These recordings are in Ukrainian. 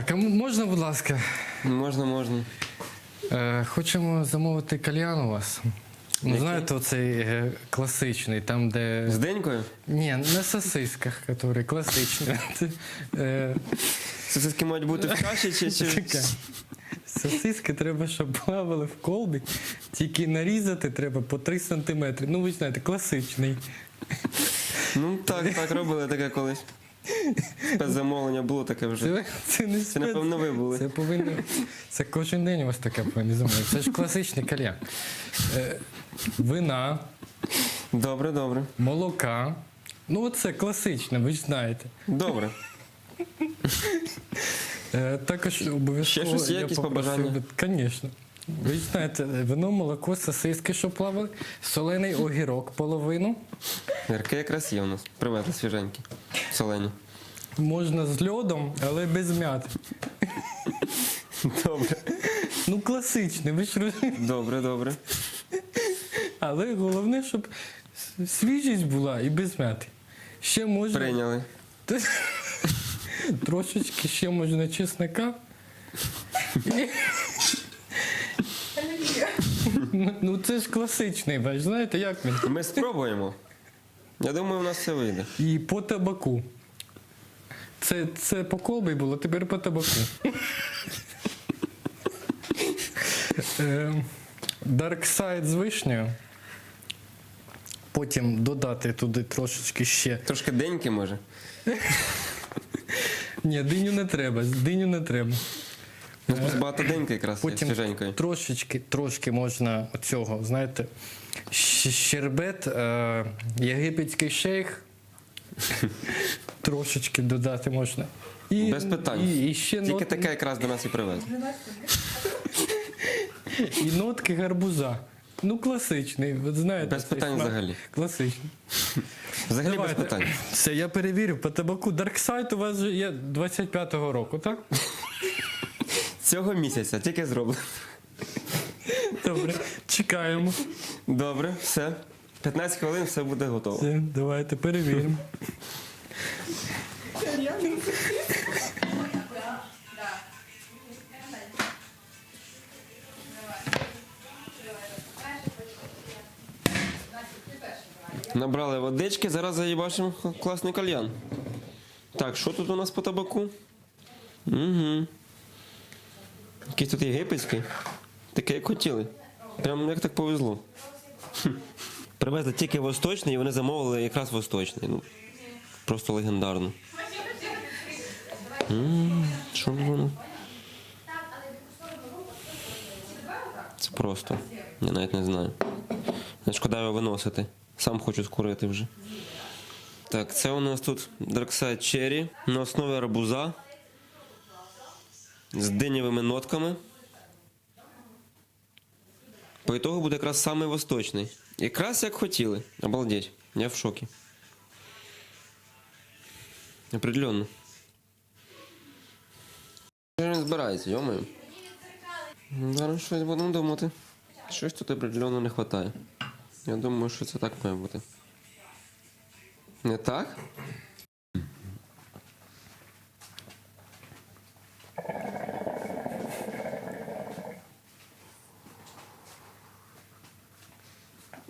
Так, а м- можна, будь ласка, Можна, можна. е, хочемо замовити кальян у вас. Ну, знаєте, оцей е, класичний, там, де. З денькою? Ні, на сосисках, який класичний. Е, Сосиски мають бути в каші чи, чи... Чекай. Сосиски треба, щоб плавали в колбі, тільки нарізати треба по 3 сантиметри. Ну, ви знаєте, класичний. Ну так, так робили таке колись. Спецзамовлення було таке вже. Це, це не Це, напевно, ви були. Це повинно. Це кожен день у вас таке повинно замовити. Це ж класичний кальян. Е, вина, Добре, добре. молока. Ну, оце класичне, ви ж знаєте. Добре. Е, також обов'язково. Ще щось є, я якісь попросив побажання? би- Звісно. Ви ж знаєте, вино, молоко, сосиски, що плавали, солений огірок половину. Ярке якраз є у нас. Привезли свіженькі. Солені. Можна з льодом, але без м'яти. Добре. Ну, класичний, ви ж розумієте. Добре, добре. Але головне, щоб свіжість була і без м'яти. Ще можна. Прийняли. Трошечки ще можна чеснока. Ну, це ж класичний ваш, знаєте, як він? Ми спробуємо. Я думаю, у нас все вийде. І по табаку. Це, це по колбі було, тепер по табаку. Е, Dark Side з вишнею. Потім додати туди трошечки ще. Трошки деньки може. Ні, диню не треба, диню не треба. У нас просто багато деньки якраз є свіженької. трошечки, трошки можна оцього, знаєте, щербет, е, єгипетський шейх. Трошечки додати можна. І, Без питань. І, і ще Тільки нот, таке якраз до нас і привезли. і нотки гарбуза. Ну, класичний, ви знаєте. Без цей питань смак. взагалі. Класичний. Взагалі Давайте. без питань. Все, я перевірю по табаку. Darkside у вас же є 25-го року, так? Цього місяця тільки зроблено. Добре, чекаємо. Добре, все. 15 хвилин все буде готово. Все, давайте перевіримо. Набрали водички, зараз заїбашимо класний кальян. Так, що тут у нас по табаку? Угу. Якийсь тут єгипетський. Такий, як хотіли. Прям як так повезло. Привезли тільки восточний, і вони замовили якраз восточний. Ну, просто легендарно. М, Що воно? Це просто. Я навіть не знаю. Не шкода його виносити. Сам хочу скурити вже. Так, це у нас тут Darkside Cherry на основі арбуза з динєвими нотками. По ітогу буде якраз самий восточний. Якраз як хотіли. Обалдеть. Я в шокі. Определенно. Що він збирається, йомаю. Зараз щось будемо думати. Щось тут определенно не вистачає. Я думаю, що це так має бути. Не так?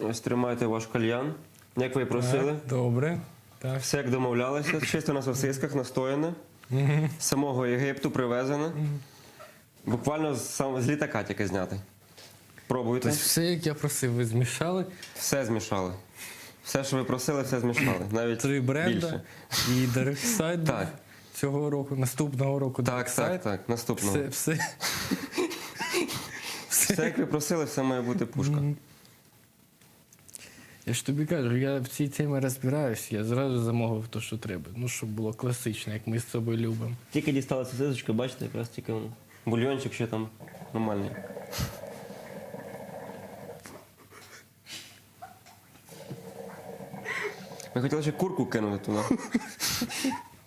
Ось тримайте ваш кальян. Як ви і просили. Так, Добре. Так. Все як домовлялися. Чисто на сосисках настояне. З самого Єгипту привезене. Буквально з, сам- з літака тільки зняти. Пробуйте. Тобто все, як я просив, ви змішали. Все змішали. Все, що ви просили, все змішали. Навіть Три бренда більше. і Darkside Так. цього року, наступного року. Так, Darkside. так, так. Наступного. Все, все. Все, як ви просили, все має бути пушка. Я ж тобі кажу, я в цій темі розбираюсь, я зразу замовив те, що треба. Ну, щоб було класично, як ми з собою любимо. Тільки дістали сосисочку, бачите, якраз тільки воно. Бульйончик ще там нормальний. Ми хотіли ще курку кинути туди.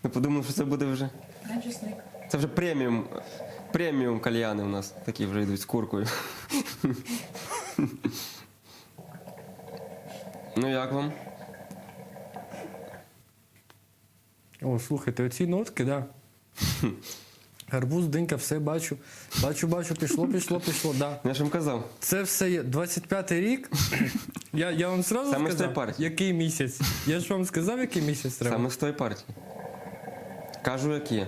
Ми подумали, що це буде вже. Це вже преміум. Преміум кальяни у нас такі вже йдуть з куркою. Ну як вам? О, слухайте, оці нотки, да. Гарбуз, динька, все бачу. Бачу, бачу, пішло, пішло, пішло. Да. Я ж вам казав. Це все є 25-й рік. Я, я вам зразу Саме з тої сказав, партії. який місяць. Я ж вам сказав, який місяць треба. Саме з тої партії. Кажу, як є.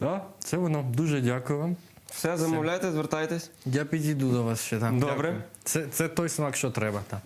Да, це воно. Дуже дякую вам. Все, замовляйте, звертайтесь. Я підійду до вас ще там. Добре. Це, це той смак, що треба. Так.